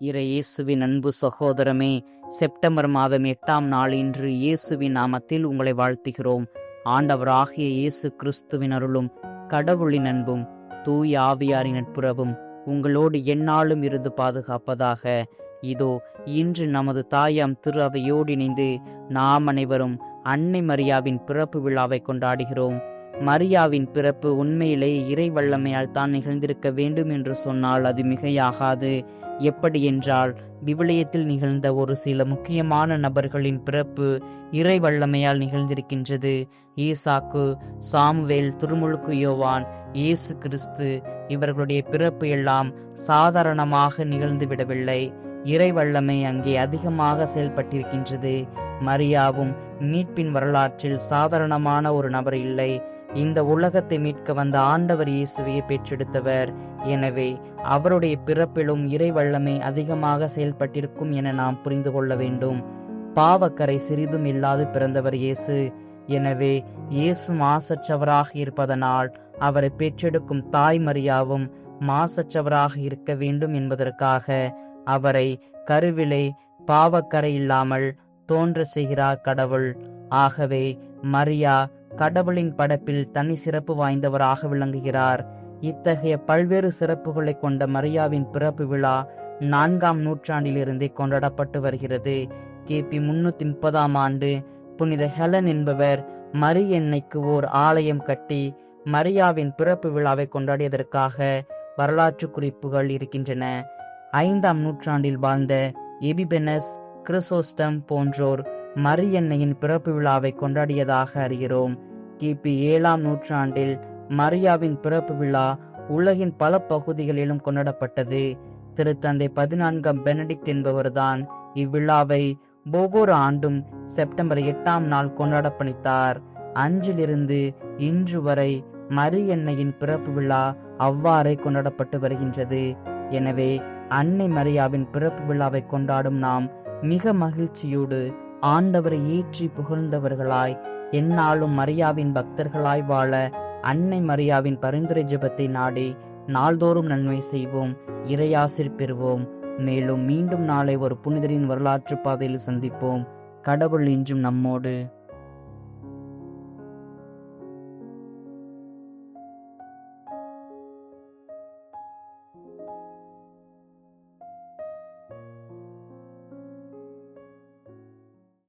இறை இயேசுவின் அன்பு சகோதரமே செப்டம்பர் மாதம் எட்டாம் நாள் இன்று இயேசுவின் நாமத்தில் உங்களை வாழ்த்துகிறோம். ஆண்டவராகிய இயேசு கிறிஸ்துவின் அருளும் கடவுளின் அன்பும் தூய் ஆவியாரின் நட்புறவும் உங்களோடு எந்நாளும் இருந்து பாதுகாப்பதாக. இதோ இன்று நமது தாயாம் திரு அவையோடு இணைந்து நாம் அனைவரும் அன்னை மரியாவின் பிறப்பு விழாவை கொண்டாடுகிறோம். மரியாவின் பிறப்பு உண்மையிலே இறை வல்லமையால் தான் நிகழ்ந்திருக்க வேண்டும் என்று சொன்னால் அது மிகையாகாது. எப்படி என்றால் விவிலியத்தில் நிகழ்ந்த ஒரு சில முக்கியமான நபர்களின் பிறப்பு இறை வல்லமையால் நிகழ்ந்திருக்கின்றது. ஈசாக்கு சாமுவேல் திருமுழுக்கு யோவான் இயேசு கிறிஸ்து இவர்களுடைய பிறப்பு எல்லாம் சாதாரணமாக நிகழ்ந்து விடவில்லை. இறை வல்லமை அங்கே அதிகமாக செயல்பட்டிருக்கின்றது. மரியாவும் மீட்பின் வரலாற்றில் சாதாரணமான ஒரு நபர் இல்லை. இந்த உலகத்தை மீட்க வந்த ஆண்டவர் இயேசுவையை பெற்றெடுத்தவர். எனவே அவருடைய பிறப்பிலும் இறை வல்லமை அதிகமாக செயல்பட்டிருக்கும் என நாம் புரிந்து கொள்ள வேண்டும். பாவக்கரை சிறிதும் இல்லாது பிறந்தவர் இயேசு. எனவே இயேசு மாசற்றவராக இருப்பதனால் அவரை பெற்றெடுக்கும் தாய் மரியாவும் மாசற்றவராக இருக்க வேண்டும் என்பதற்காக அவரை கருவிலை பாவக்கரை இல்லாமல் தோன்ற செய்கிறார் கடவுள். ஆகவே மரியா கடவுளின் படைப்பில் தனி சிறப்பு வாய்ந்தவராக விளங்குகிறார். இத்தகைய பல்வேறு சிறப்புகளை கொண்ட மரியாவின் பிறப்பு விழா நான்காம் நூற்றாண்டிலிருந்தே கொண்டாடப்பட்டு வருகிறது. கிபி முன்னூத்தி முப்பதாம் ஆண்டு புனித ஹெலன் என்பவர் மரி எண்ணெய்க்கு ஓர் ஆலயம் கட்டி மரியாவின் பிறப்பு விழாவை கொண்டாடியதற்காக வரலாற்று குறிப்புகள் இருக்கின்றன. ஐந்தாம் நூற்றாண்டில் வாழ்ந்த எபிபெனஸ் கிறிசோஸ்டம் போன்றோர் மரியன்னையின் பிறப்பு விழாவை கொண்டாடியதாக அறிகிறோம். கிபி ஏழாம் நூற்றாண்டில் மரியாவின் பிறப்பு விழா உலகின் பல பகுதிகளிலும் கொண்டாடப்பட்டது. திருத்தந்தை பதினான்காம் பெனடிக்ட் என்பவர்தான் இவ்விழாவை ஒவ்வொரு ஆண்டும் செப்டம்பர் எட்டாம் நாள் கொண்டாட பணித்தார் அன்றிலிருந்து இன்று வரை மரியன்னையின் பிறப்பு விழா அவ்வாறே கொண்டாடப்பட்டு வருகின்றது. எனவே அன்னை மரியாவின் பிறப்பு விழாவை கொண்டாடும் நாம் மிக மகிழ்ச்சியோடு ஆண்டவரை ஏற்றி புகழ்ந்தவர்களாய் எந்நாளும் மரியாவின் பக்தர்களாய் வாழ அன்னை மரியாவின் பரிந்துரை ஜெபத்தை நாடி நாள்தோறும் நன்மை செய்வோம் இறையாசிர் பெறுவோம். மேலும் மீண்டும் நாளை ஒரு புனிதரின் வரலாற்று பாதையில் சந்திப்போம். கடவுள் இன்றும் நம்மோடு.